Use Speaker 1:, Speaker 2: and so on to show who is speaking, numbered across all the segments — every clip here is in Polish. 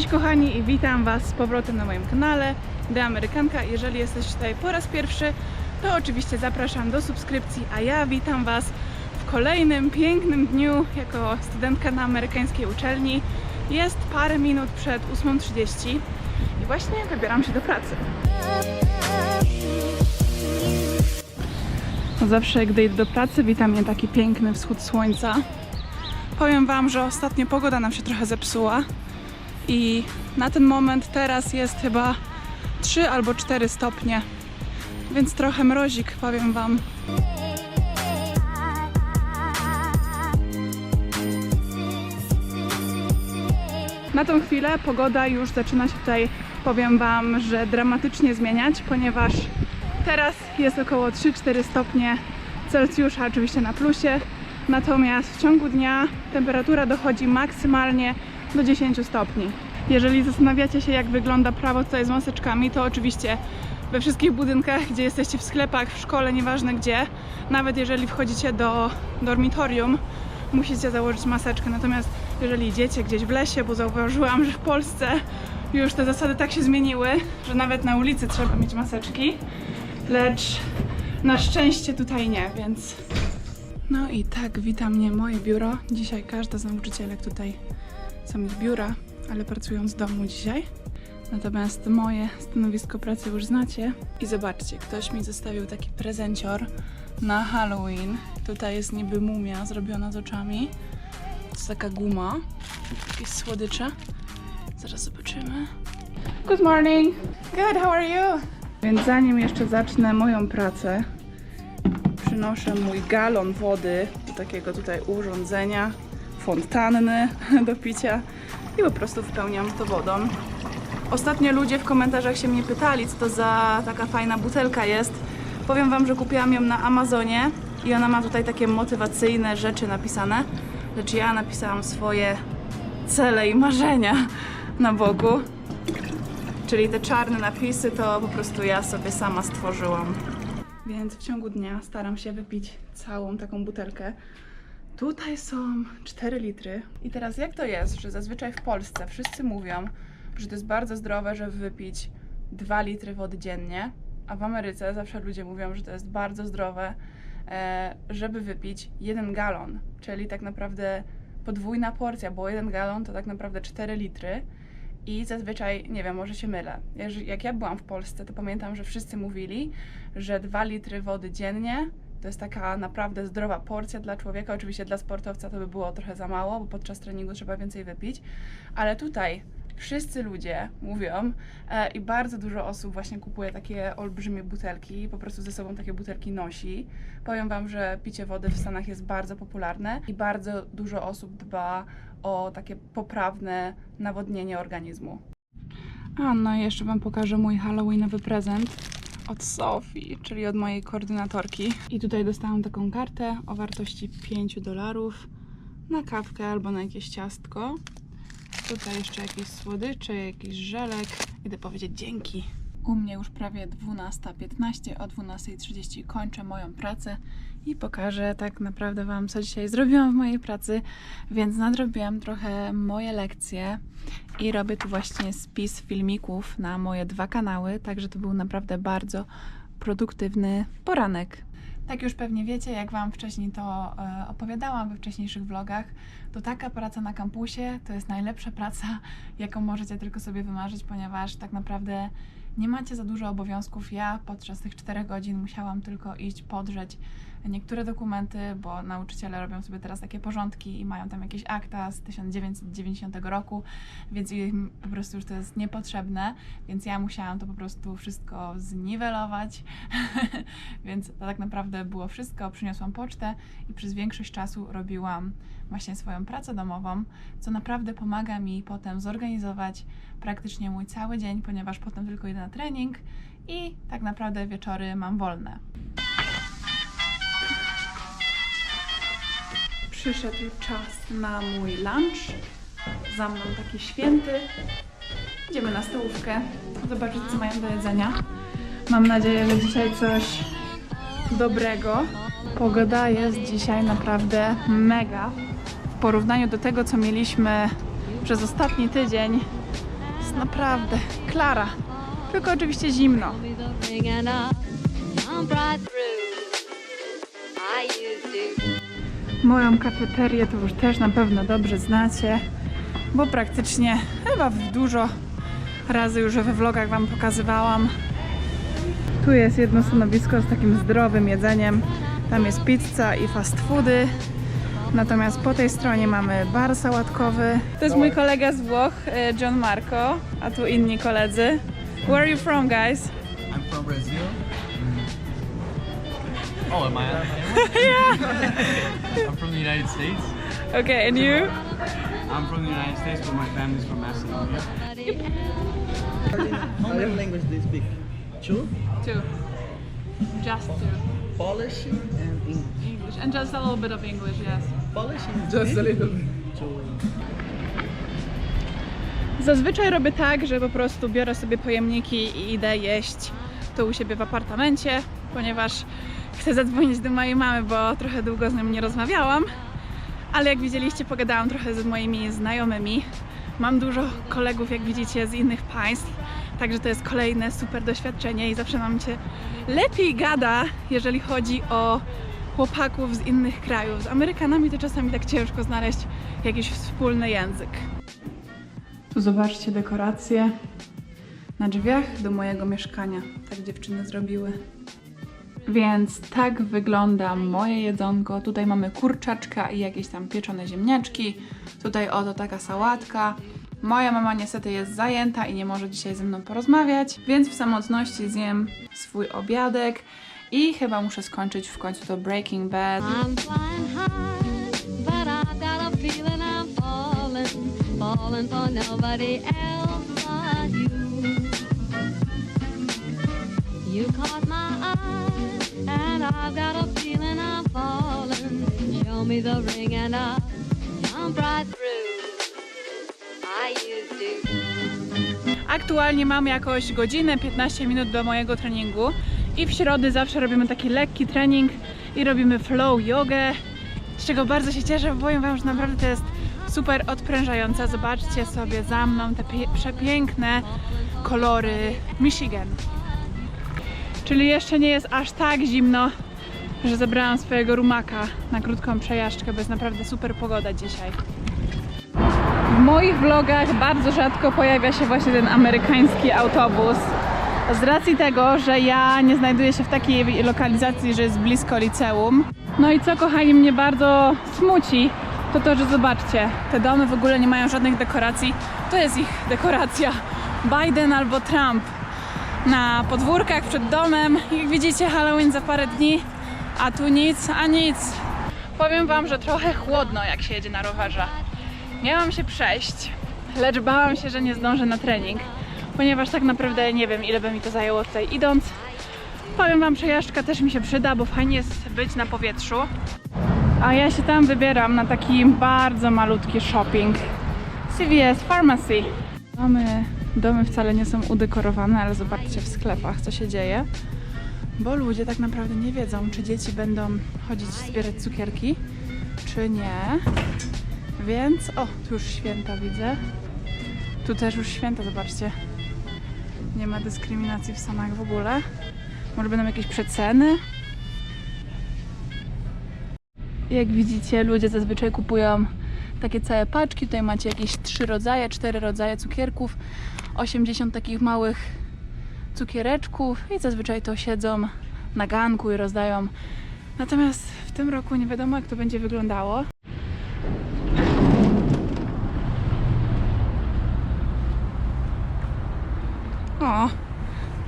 Speaker 1: Cześć kochani i witam Was z powrotem na moim kanale The Amerykanka. Jeżeli jesteś tutaj po raz pierwszy, to oczywiście zapraszam do subskrypcji, a ja witam Was w kolejnym pięknym dniu jako studentka na amerykańskiej uczelni. Jest parę minut przed 8.30 i właśnie wybieram się do pracy. Zawsze gdy idę do pracy, wita mnie taki piękny wschód słońca. Powiem Wam, że ostatnio pogoda nam się trochę zepsuła i na ten moment teraz jest chyba 3 albo 4 stopnie, więc trochę mrozik, powiem Wam. Na tą chwilę pogoda już zaczyna się tutaj, powiem Wam, że dramatycznie zmieniać, ponieważ teraz jest około 3-4 stopnie Celsjusza, oczywiście na plusie, natomiast w ciągu dnia temperatura dochodzi maksymalnie do 10 stopni. Jeżeli zastanawiacie się, jak wygląda prawo tutaj z maseczkami, to oczywiście we wszystkich budynkach, gdzie jesteście w sklepach, w szkole, nieważne gdzie, nawet jeżeli wchodzicie do dormitorium, musicie założyć maseczkę. Natomiast jeżeli idziecie gdzieś w lesie, bo zauważyłam, że w Polsce już te zasady tak się zmieniły, że nawet na ulicy trzeba mieć maseczki, lecz na szczęście tutaj nie, więc no i tak, wita mnie moje biuro. Dzisiaj każda z nauczycielek tutaj ich biura, ale pracują z domu dzisiaj. Natomiast moje stanowisko pracy już znacie. I zobaczcie, ktoś mi zostawił taki prezencior na Halloween. Tutaj jest niby mumia zrobiona z oczami. To jest taka guma. Jakieś słodycze. Zaraz zobaczymy. Good morning. Good, how are you? Więc zanim jeszcze zacznę moją pracę, przynoszę mój galon wody do takiego tutaj urządzenia, fontanny do picia i po prostu wypełniam to wodą. Ostatnio ludzie w komentarzach się mnie pytali, co to za taka fajna butelka jest. Powiem Wam, że kupiłam ją na Amazonie i ona ma tutaj takie motywacyjne rzeczy napisane, lecz ja napisałam swoje cele i marzenia na boku. Czyli te czarne napisy to po prostu ja sobie sama stworzyłam. Więc w ciągu dnia staram się wypić całą taką butelkę. Tutaj są 4 litry. I teraz jak to jest, że zazwyczaj w Polsce wszyscy mówią, że to jest bardzo zdrowe, żeby wypić 2 litry wody dziennie, a w Ameryce zawsze ludzie mówią, że to jest bardzo zdrowe, e, żeby wypić 1 galon, czyli tak naprawdę podwójna porcja, bo 1 galon to tak naprawdę 4 litry. I zazwyczaj, nie wiem, może się mylę. Jak ja byłam w Polsce, to pamiętam, że wszyscy mówili, że 2 litry wody dziennie to jest taka naprawdę zdrowa porcja dla człowieka. Oczywiście dla sportowca to by było trochę za mało, bo podczas treningu trzeba więcej wypić. Ale tutaj wszyscy ludzie mówią e, i bardzo dużo osób właśnie kupuje takie olbrzymie butelki, po prostu ze sobą takie butelki nosi. Powiem Wam, że picie wody w Stanach jest bardzo popularne i bardzo dużo osób dba o takie poprawne nawodnienie organizmu. A, no i jeszcze Wam pokażę mój halloweenowy prezent od Sofii, czyli od mojej koordynatorki. I tutaj dostałam taką kartę o wartości 5 dolarów na kawkę albo na jakieś ciastko. Tutaj jeszcze jakieś słodycze, jakiś żelek. Idę powiedzieć dzięki. U mnie już prawie 12.15, o 12.30 kończę moją pracę i pokażę tak naprawdę Wam, co dzisiaj zrobiłam w mojej pracy. Więc nadrobiłam trochę moje lekcje i robię tu właśnie spis filmików na moje dwa kanały, także to był naprawdę bardzo produktywny poranek. Tak już pewnie wiecie, jak Wam wcześniej to e, opowiadałam we wcześniejszych vlogach, to taka praca na kampusie to jest najlepsza praca, jaką możecie tylko sobie wymarzyć, ponieważ tak naprawdę nie macie za dużo obowiązków. Ja podczas tych 4 godzin musiałam tylko iść podrzeć niektóre dokumenty, bo nauczyciele robią sobie teraz takie porządki i mają tam jakieś akta z 1990 roku, więc im po prostu już to jest niepotrzebne, więc ja musiałam to po prostu wszystko zniwelować, więc to tak naprawdę było wszystko. Przyniosłam pocztę i przez większość czasu robiłam właśnie swoją pracę domową, co naprawdę pomaga mi potem zorganizować praktycznie mój cały dzień, ponieważ potem tylko idę na trening i tak naprawdę wieczory mam wolne. Przyszedł czas na mój lunch. Za mną taki święty. Idziemy na stołówkę, zobaczyć co mają do jedzenia. Mam nadzieję, że dzisiaj coś dobrego. Pogoda jest dzisiaj naprawdę mega. W porównaniu do tego, co mieliśmy przez ostatni tydzień, jest naprawdę Klara. Tylko oczywiście zimno.
Speaker 2: I used to.
Speaker 1: Moją kafeterię to już też na pewno dobrze znacie, bo praktycznie chyba dużo razy już we vlogach Wam pokazywałam. Tu jest jedno stanowisko z takim zdrowym jedzeniem. Tam jest pizza i fast foody. Natomiast po tej stronie mamy bar sałatkowy. To jest mój kolega z Włoch, John Marco, a tu inni koledzy. Where are you from, guys?
Speaker 3: I'm from Brazil. Oh, am I on camera? yeah. I'm from the United States.
Speaker 1: Okay, and you?
Speaker 3: I'm from the United States, but my family's from Macedonia.
Speaker 4: How many languages do you speak? Two?
Speaker 1: Two. Just two.
Speaker 4: Polish and English.
Speaker 1: English, and just a little bit of English, yes.
Speaker 4: Polish is just a little bit.
Speaker 1: Zazwyczaj robię tak, że po prostu biorę sobie pojemniki i idę jeść tu u siebie w apartamencie, ponieważ chcę zadzwonić do mojej mamy, bo trochę długo z nią nie rozmawiałam. Ale jak widzieliście, pogadałam trochę z moimi znajomymi. Mam dużo kolegów, jak widzicie, z innych państw, także to jest kolejne super doświadczenie i zawsze nam się lepiej gada, jeżeli chodzi o chłopaków z innych krajów. Z Amerykanami to czasami tak ciężko znaleźć jakiś wspólny język. Tu zobaczcie dekoracje na drzwiach do mojego mieszkania. Tak dziewczyny zrobiły. Więc tak wygląda moje jedzonko. Tutaj mamy kurczaczka i jakieś tam pieczone ziemniaczki. Tutaj oto taka sałatka. Moja mama niestety jest zajęta i nie może dzisiaj ze mną porozmawiać, więc w samotności zjem swój obiadek i chyba muszę skończyć w końcu to Breaking Bad.
Speaker 2: You. Caught my eye, I've got a feeling I'm falling. Show me the ring and I'll jump right through. I used to.
Speaker 1: Aktualnie mam jakoś godzinę, 15 minut do mojego treningu i w środy zawsze robimy taki lekki trening i robimy flow jogę, z czego bardzo się cieszę, bo powiem Wam, że naprawdę to jest super odprężające. Zobaczcie sobie za mną te przepiękne kolory Michigan. Czyli jeszcze nie jest aż tak zimno, że zebrałam swojego rumaka na krótką przejażdżkę, bo jest naprawdę super pogoda dzisiaj. W moich vlogach bardzo rzadko pojawia się właśnie ten amerykański autobus. Z racji tego, że ja nie znajduję się w takiej lokalizacji, że jest blisko liceum. No i co kochani mnie bardzo smuci, to to, że zobaczcie, te domy w ogóle nie mają żadnych dekoracji. To jest ich dekoracja. Biden albo Trump na podwórkach przed domem. Jak widzicie, Halloween za parę dni, a tu nic, a nic. Powiem Wam, że trochę chłodno, jak się jedzie na rowerze. Miałam się przejść, lecz bałam się, że nie zdążę na trening, ponieważ tak naprawdę nie wiem, ile by mi to zajęło tutaj idąc. Powiem Wam, przejażdżka też mi się przyda, bo fajnie jest być na powietrzu. A ja się tam wybieram na taki bardzo malutki shopping. CVS Pharmacy. Mamy, domy wcale nie są udekorowane, ale zobaczcie w sklepach, co się dzieje. Bo ludzie tak naprawdę nie wiedzą, czy dzieci będą chodzić zbierać cukierki, czy nie. Więc, o, tu już święta widzę. Tu też już święta, zobaczcie. Nie ma dyskryminacji w Stanach w ogóle. Może będą jakieś przeceny? Jak widzicie, ludzie zazwyczaj kupują takie całe paczki. Tutaj macie jakieś trzy rodzaje, cztery rodzaje cukierków, 80 takich małych cukiereczków i zazwyczaj to siedzą na ganku i rozdają. Natomiast w tym roku nie wiadomo, jak to będzie wyglądało. O,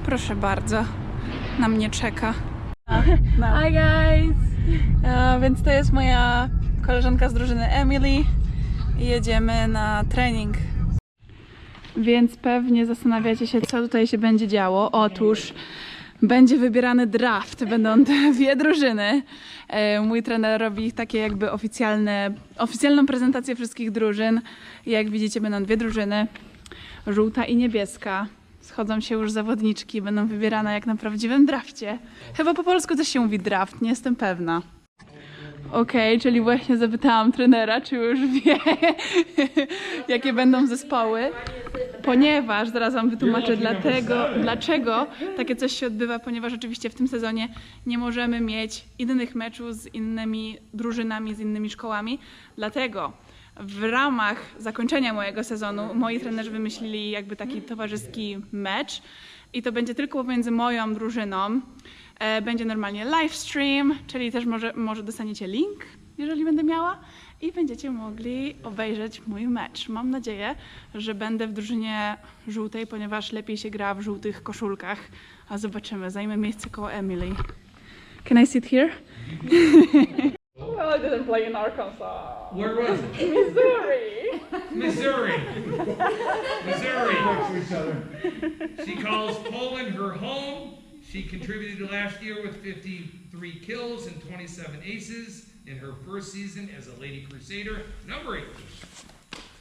Speaker 1: proszę bardzo, na mnie czeka. Hi guys! E, więc to jest moja koleżanka z drużyny Emily i jedziemy na trening. Więc pewnie zastanawiacie się, co tutaj się będzie działo. Otóż będzie wybierany draft, będą dwie drużyny. E, Mój trener robi takie jakby oficjalne, oficjalną prezentację wszystkich drużyn. Jak widzicie, będą dwie drużyny, żółta i niebieska. Schodzą się już zawodniczki, będą wybierane jak na prawdziwym drafcie. Chyba po polsku też się mówi draft, nie jestem pewna. Okej, czyli właśnie zapytałam trenera, czy już wie, jakie będą zespoły. Ponieważ zaraz Wam wytłumaczę dlatego, dlaczego takie coś się odbywa, ponieważ oczywiście w tym sezonie nie możemy mieć innych meczów z innymi drużynami, z innymi szkołami. Dlatego w ramach zakończenia mojego sezonu moi trenerzy wymyślili jakby taki towarzyski mecz i to będzie tylko pomiędzy moją drużyną. E, Będzie normalnie live stream, czyli też może, może dostaniecie link, jeżeli będę miała i będziecie mogli obejrzeć mój mecz. Mam nadzieję, że będę w drużynie żółtej, ponieważ lepiej się gra w żółtych koszulkach. A zobaczymy, zajmę miejsce koło Emily. Can I sit here? well, I didn't play in Arkansas.
Speaker 5: Where was it?
Speaker 1: Missouri.
Speaker 5: Missouri. Missouri. She calls Poland her home. She contributed last year with 53 kills and 27 aces in her first season as a Lady Crusader. Number eight,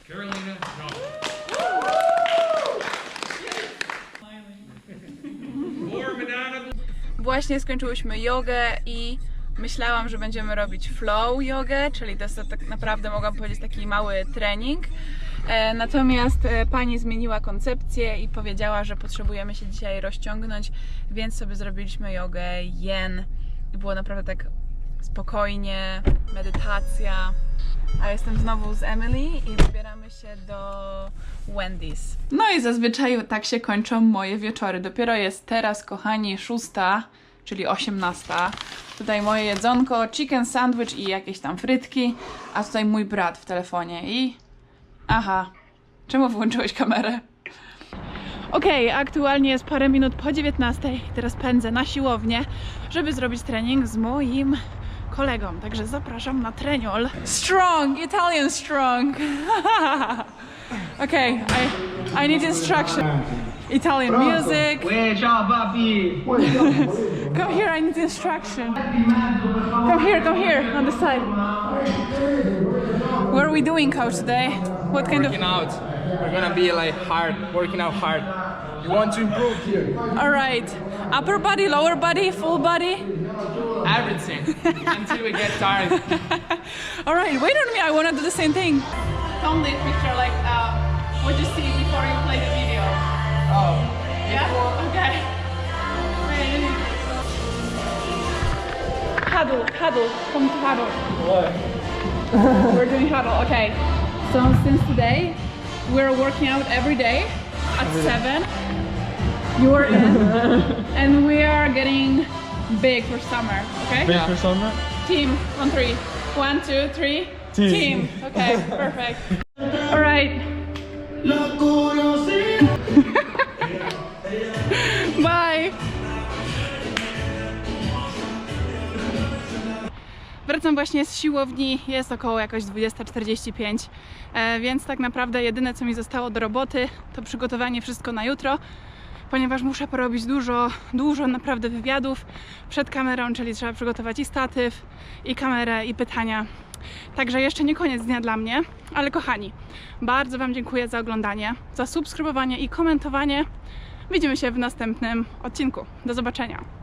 Speaker 5: Carolina.
Speaker 1: Właśnie skończyłyśmy jogę i myślałam, że będziemy robić flow jogę, czyli to jest tak naprawdę mogłam powiedzieć taki mały trening. E, Natomiast e, pani zmieniła koncepcję i powiedziała, że potrzebujemy się dzisiaj rozciągnąć, więc sobie zrobiliśmy jogę jen. Było naprawdę tak spokojnie, medytacja. A jestem znowu z Emily i wybieramy się do Wendy's. No i zazwyczaj tak się kończą moje wieczory. Dopiero jest teraz, kochani, szósta, czyli osiemnasta. Tutaj moje jedzonko, chicken sandwich i jakieś tam frytki, a tutaj mój brat w telefonie i... Aha, czemu wyłączyłeś kamerę? Okej, aktualnie jest parę minut po 19. Teraz pędzę na siłownię, żeby zrobić trening z moim kolegą. Także zapraszam na treniol. Strong, Italian strong. okay, I, I need instruction. Italian music. Come here, I need instruction. Come here, come here, on the side. What are we doing, coach, today? What kind of...
Speaker 6: working out. We're gonna be like hard, working out hard. You want to improve here?
Speaker 1: All right. Upper body, lower body, full body.
Speaker 6: Everything until we get tired.
Speaker 1: All right, wait on me. I want to do the same thing. Film this picture like uh, what you see before you play the video.
Speaker 6: Oh,
Speaker 1: Yeah. Okay. Huddle, huddle, come to huddle. We're doing huddle. Okay. So since today, we're working out every day at seven. You're in, and we are getting big for summer. Okay.
Speaker 3: Big for summer?
Speaker 1: Team on three. One, two, three. Team. Okay, perfect. All right. Bye. Wracam właśnie z siłowni, jest około jakoś 20.45, e, więc tak naprawdę jedyne co mi zostało do roboty to przygotowanie wszystko na jutro, ponieważ muszę porobić dużo, dużo naprawdę wywiadów przed kamerą, czyli trzeba przygotować i statyw, i kamerę, i pytania. Także jeszcze nie koniec dnia dla mnie, ale kochani, bardzo Wam dziękuję za oglądanie, za subskrybowanie i komentowanie. Widzimy się w następnym odcinku. Do zobaczenia.